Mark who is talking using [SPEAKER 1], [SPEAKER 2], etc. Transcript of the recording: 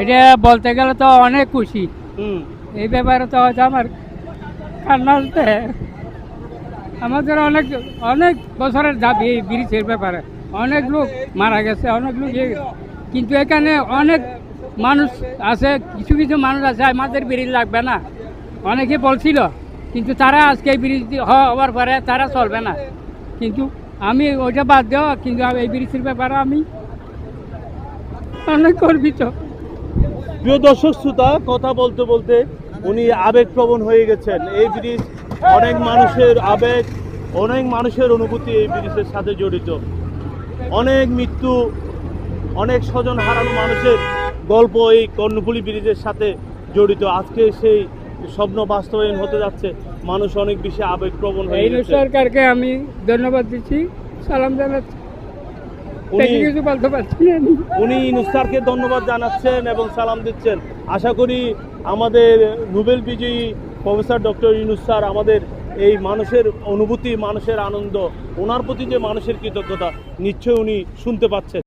[SPEAKER 1] এটা বলতে গেলে তো অনেক খুশি।
[SPEAKER 2] হুম।
[SPEAKER 1] এই ব্যাপারে তো হয়তো আমার কান্না আমাদের অনেক অনেক বছরের দাবি এই ব্রিজের ব্যাপারে। অনেক লোক মারা গেছে অনেক লোক কিন্তু এখানে অনেক মানুষ আছে কিছু কিছু মানুষ আছে আমাদের ব্রিজ লাগবে না। অনেকে বলছিল কিন্তু তারা আজকে এই ব্রিজ হওয়ার পরে তারা চলবে না। কিন্তু আমি ওইটা বাদ দেওয়া কিন্তু এই ব্রিজের ব্যাপারে আমি অনেক গর্বিত।
[SPEAKER 2] প্রিয় দর্শক শ্রোতা কথা বলতে বলতে উনি আবেগপ্রবণ হয়ে গেছেন। এই ব্রিজ অনেক মানুষের আবেগ অনেক মানুষের অনুভূতি এই ব্রিজের সাথে জড়িত। অনেক মৃত্যু অনেক স্বজন হারানো মানুষের গল্প এই কর্ণফুলী ব্রিজের সাথে জড়িত। আজকে সেই স্বপ্ন বাস্তবায়ন হতে যাচ্ছে। মানুষ অনেক বেশি আবেগপ্রবণ হয়ে
[SPEAKER 1] এই সরকারকে আমি ধন্যবাদ দিচ্ছি। সালাম জানাচ্ছি।
[SPEAKER 2] উনি
[SPEAKER 1] বেশি কিছু বলতে পারছি না আমি।
[SPEAKER 2] উনি ইনুস্তারকে ধন্যবাদ জানাচ্ছেন এবং সালাম দিচ্ছেন আশা করি আমাদের নোবেল বিজয়ী প্রফেসর ডক্টর ইনুস স্যার আমাদের এই মানুষের অনুভূতি মানুষের আনন্দ ওনার প্রতি যে মানুষের কৃতজ্ঞতা নিশ্চয় উনি শুনতে পাচ্ছেন